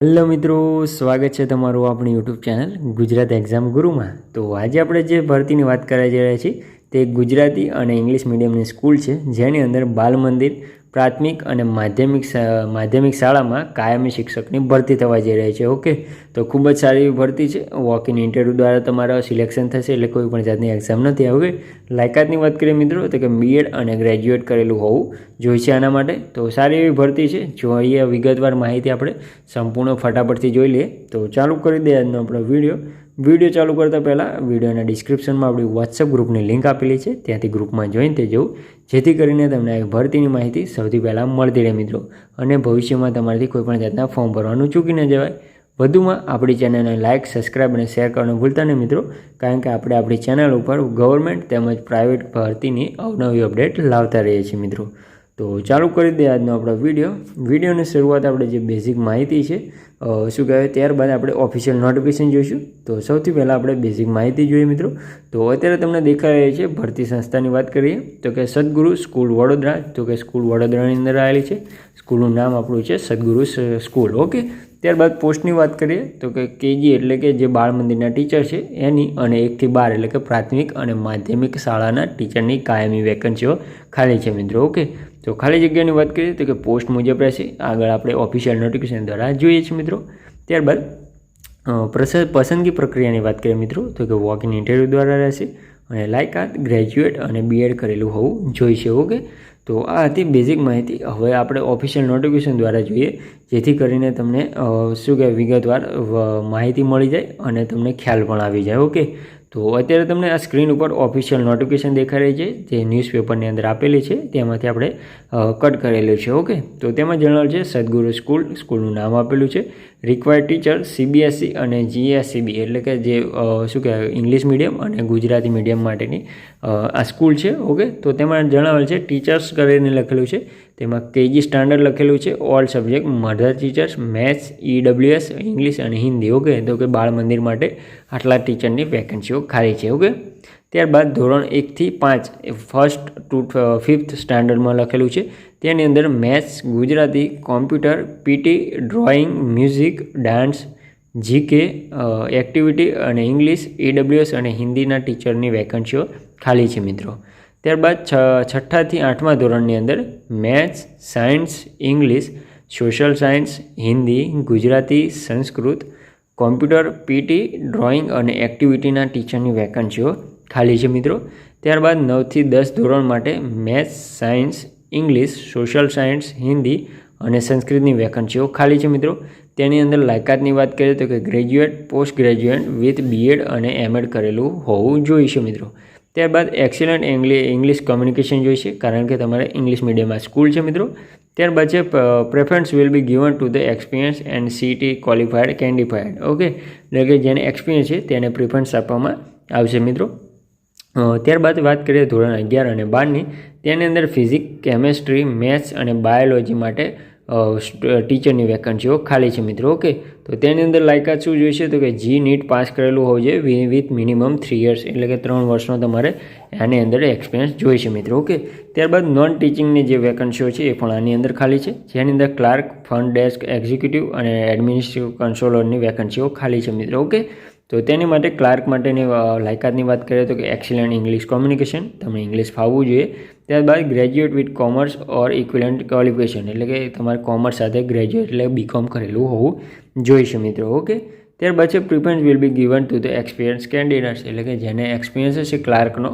Hello મિત્રો, સ્વાગત છે તમારું આપણી યુટ્યુબ ચેનલ ગુજરાત એક્ઝામ ગુરુમાં તો આજે આપણે જે ભરતીની વાત કરવા જઈ રહ્યા છીએ તે ગુજરાતી અને ઇંગ્લિશ મીડિયમની સ્કૂલ છે, જેની અંદર બાલ મંદિર પ્રાથમિક અને માધ્યમિક માધ્યમિક શાળામાં કાયમી શિક્ષકની ભરતી થવા જઈ રહી છે, ઓકે? તો ખૂબ જ સારી એવી ભરતી છે. વોક ઇન ઇન્ટરવ્યૂ દ્વારા તમારા સિલેક્શન થશે, એટલે કોઈ પણ જાતની એક્ઝામ નથી આવે લાયકાતની વાત કરીએ મિત્રો, તો કે બીએડ અને ગ્રેજ્યુએટ કરેલું હોવું જોઈએ છે આના માટે. તો સારી એવી ભરતી છે. જોઈએ વિગતવાર માહિતી આપણે સંપૂર્ણ ફટાફટથી જોઈ લઈએ, તો ચાલુ કરી દે આજનો આપણો વીડિયો. વીડિયો ચાલુ કરતાં પહેલાં વિડીયોના ડિસ્ક્રિપ્શનમાં આપણી વોટ્સઅપ ગ્રુપની લિંક આપેલી છે. ત્યાંથી ગ્રુપમાં જોઈન થઈ જવું. જેથી કરીને તમને ભરતીની માહિતી સૌથી પહેલાં મળતી રહે મિત્રો. અને ભવિષ્યમાં તમારાથી કોઈપણ જાતના ફોર્મ ભરવાનું ચૂકી ન જવાય. વધુમાં આપણી ચેનલને લાઇક સબસ્ક્રાઇબ અને શેર કરવાનું ભૂલતા નહીં મિત્રો. કારણ કે આપણે આપણી ચેનલ ઉપર ગવર્મેન્ટ તેમજ પ્રાઇવેટ ભરતીની અવનવી અપડેટ લાવતા રહીએ છીએ મિત્રો. તો ચાલુ કરી દે આજનો આપણો વીડિયો વિડીયોની શરૂઆત આપણે જે બેઝિક માહિતી છે શું કહેવાય, ત્યારબાદ આપણે ઓફિશિયલ નોટિફિકેશન જોઈશું. તો સૌથી પહેલાં આપણે બેઝિક માહિતી જોઈએ મિત્રો. તો અત્યારે તમને દેખાઈ રહી છે, ભરતી સંસ્થાની વાત કરીએ, તો કે સદગુરુ સ્કૂલ વડોદરા, તો કે સ્કૂલ વડોદરાની અંદર આવેલી છે. સ્કૂલનું નામ આપણું છે સદગુરુ સ્કૂલ. ઓકે? ત્યારબાદ પોસ્ટની વાત કરીએ, તો કે કેજી એટલે કે જે બાળ મંદિરના ટીચર છે, એની અને એકથી બાર એટલે કે પ્રાથમિક અને માધ્યમિક શાળાના ટીચરની કાયમી વેકન્સીઓ ખાલી છે મિત્રો. ઓકે? તો ખાલી જગ્યાની વાત કરીએ તો કે પોસ્ટ મુજબ રહેશે. આગળ આપણે ઓફિશિયલ નોટિફિકેશન દ્વારા જોઈએ છીએ મિત્રો. ત્યારબાદ પસંદગી પ્રક્રિયાની વાત કરીએ મિત્રો, તો કે વોક ઇન ઇન્ટરવ્યૂ દ્વારા રહેશે અને લાયકાત ગ્રેજ્યુએટ અને બીએડ કરેલું હોવું જોઈશે, ઓકે? તો આ હતી બેઝિક માહિતી. હવે આપણે ઓફિશિયલ નોટિફિકેશન દ્વારા જોઈએ, જેથી કરીને તમને શું કહેવાય, વિગતવાર માહિતી મળી જાય અને તમને ખ્યાલ પણ આવી જાય, ઓકે? તો અત્યારે તમને આ સ્ક્રીન ઉપર ઓફિશિયલ નોટિફિકેશન દેખાઈ રહી છે, જે ન્યૂઝપેપરની અંદર આપેલી છે, તેમાંથી આપણે કટ કરેલું છે ઓકે તો તેમાં જણાવેલ છે, સદગુરુ સ્કૂલ, સ્કૂલનું નામ આપેલું છે. રિક્વાયર્ડ ટીચર સીબીએસઈ અને જીએસસીબી એટલે કે જે શું કહેવાય ઇંગ્લિશ મીડિયમ અને ગુજરાતી મીડિયમ માટેની આ સ્કૂલ છે ઓકે તો તેમાં જણાવેલ છે ટીચર્સ કરીને લખેલું છે. તેમાં કેજી સ્ટાન્ડર્ડ લખેલું છે all subject mother teachers maths EWS English અને હિન્દી ઓકે તો કે બાળ મંદિર માટે આટલા ટીચરની વેકન્સીઓ ખાલી છે ઓકે ત્યારબાદ ધોરણ એકથી પાંચ ફર્સ્ટ ટુ ફિફ્થ સ્ટાન્ડર્ડમાં લખેલું છે. તેની અંદર maths, Gujarati, computer PT drawing, music, dance GK activity અને ઇંગ્લિશ ઈડબ્લ્યુએસ અને હિન્દીના ટીચરની વેકન્સીઓ ખાલી છે મિત્રો. ત્યારબાદ છ, છઠ્ઠાથી આઠમા ધોરણની અંદર maths, science, English, social science, Hindi, Gujarati, Sanskrit, computer PT drawing અને એક્ટિવિટીના ટીચરની વેકન્સીઓ ખાલી છે મિત્રો. ત્યારબાદ નવથી દસ ધોરણ માટે maths, science, English, social science, Hindi અને સંસ્કૃતની વેકન્સીઓ ખાલી છે મિત્રો. તેની અંદર લાયકાતની વાત કરીએ તો કે graduate post graduate with BEd અને એમએડ કરેલું હોવું જોઈશે મિત્રો. ત્યારબાદ એક્સિલન્ટ ઇંગ્લિશ ઇંગ્લિશ કમ્યુનિકેશન જોઈશે કારણ કે તમારે ઇંગ્લિશ મીડિયમમાં સ્કૂલ છે મિત્રો. ત્યારબાદ છે preference will be given to the experience and CT qualified candidate okay? એટલે કે જેને એક્સપિરિયન્સ છે તેને પ્રિફરન્સ આપવામાં આવશે મિત્રો. ત્યારબાદ વાત કરીએ ધોરણ અગિયાર અને બારની. તેની અંદર ફિઝિક્સ કેમેસ્ટ્રી, મેથ્સ અને બાયોલોજી માટે ટીચરની વેકન્સીઓ ખાલી છે મિત્રો, ઓકે? તો તેની અંદર લાયકાત શું જોઈશે? તો કે જી નીટ પાસ કરેલું હોવું જોઈએ વિથ મિનિમમ થ્રી યર્સ, એટલે કે ત્રણ વર્ષનો તમારે આની અંદર એક્સપિરિયન્સ જોઈશે મિત્રો, ઓકે? ત્યારબાદ નોન ટીચિંગની જે વેકન્સીઓ છે એ પણ આની અંદર ખાલી છે. જેની અંદર ક્લાર્ક, ફ્રન્ટ ડેસ્ક, એક્ઝિક્યુટિવ અને એડમિનિસ્ટ્રેટિવ કન્ટ્રોલરની વેકન્સીઓ ખાલી છે મિત્રો, ઓકે? તો તેની માટે ક્લાર્ક માટેની લાયકાતની વાત કરીએ તો કે એક્સિલન્ટ ઇંગ્લિશ કોમ્યુનિકેશન તમને ઇંગ્લિશ ફાવવું જોઈએ. ત્યારબાદ graduate with commerce or equivalent qualification એટલે કે તમારે કોમર્સ સાથે ગ્રેજ્યુએટ એટલે બીકોમ કરેલું હોવું જોઈશે મિત્રો ઓકે ત્યારબાદ છે preference will be given to the experience candidates એટલે કે જેને એક્સપિરિયન્સ હશે ક્લાર્કનો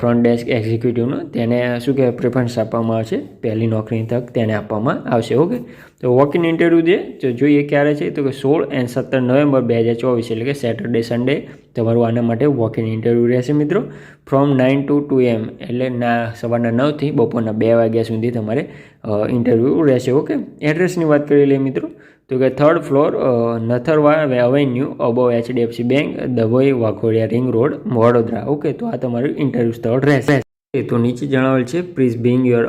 ફ્રન્ટ ડેસ્ક એક્ઝિક્યુટિવનો તેને શું કહેવાય પ્રિફરન્સ આપવામાં આવશે પહેલી નોકરીની તક તેને આપવામાં આવશે, ઓકે? તો વોક ઇન ઇન્ટરવ્યૂ જે જોઈએ ક્યારે છે? તો કે સોળ એન્ડ સત્તર નવેમ્બર બે હજાર ચોવીસ, એટલે કે સેટરડે સન્ડે તમારું આના માટે વોક ઇન ઇન્ટરવ્યૂ રહેશે, મિત્રો. From nine to two M એટલે ના, સવારના નવથી બપોરના બે વાગ્યા સુધી તમારે ઇન્ટરવ્યૂ રહેશે, ઓકે? એડ્રેસની વાત કરી લઈએ, મિત્રો. તો કે થર્ડ ફ્લોર નથરવા avenue અબો HDFC bank Dabhoi Waghodia ring road Vadodara. Okay તો આ તમારું ઇન્ટરવ્યૂ સ્થળ રહેશે. તો નીચે જણાવેલ છે please bring your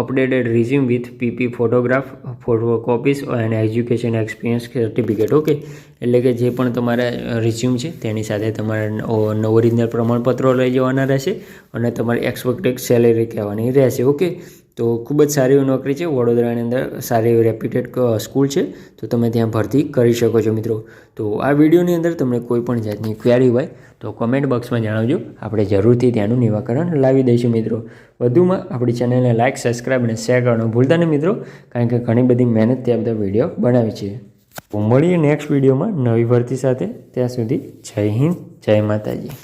updated resume with PP photograph photo copies and education experience certificate okay એટલે કે જે પણ તમારા રિઝ્યુમ છે, તેની સાથે તમારે ઓરિજિનલ પ્રમાણપત્રો લઈ જવાના રહેશે અને તમારી એક્સપેક્ટેડ સેલેરી કહેવાની રહેશે. ઓકે તો ખૂબ જ સારી એવી નોકરી છે. વડોદરાની અંદર સારી એવી રેપ્યુટેડ સ્કૂલ છે. તો તમે ત્યાં ભરતી કરી શકો છો મિત્રો. તો આ વિડીયોની અંદર તમને કોઈ પણ જાતની ક્વેરી હોય તો કોમેન્ટ બોક્સમાં જણાવજો. આપણે જરૂરથી ત્યાંનું નિવાકરણ લાવી દઈશું મિત્રો. વધુમાં આપણી ચેનલને લાઇક સબસ્ક્રાઈબ અને શેર કરવાનું ભૂલતા નહીં મિત્રો. કારણ કે ઘણી બધી મહેનતથી આ બધા વીડિયો બનાવી છે. મળીએ નેક્સ્ટ વિડીયોમાં નવી ભરતી સાથે. ત્યાં સુધી જય હિન્દ, જય માતાજી.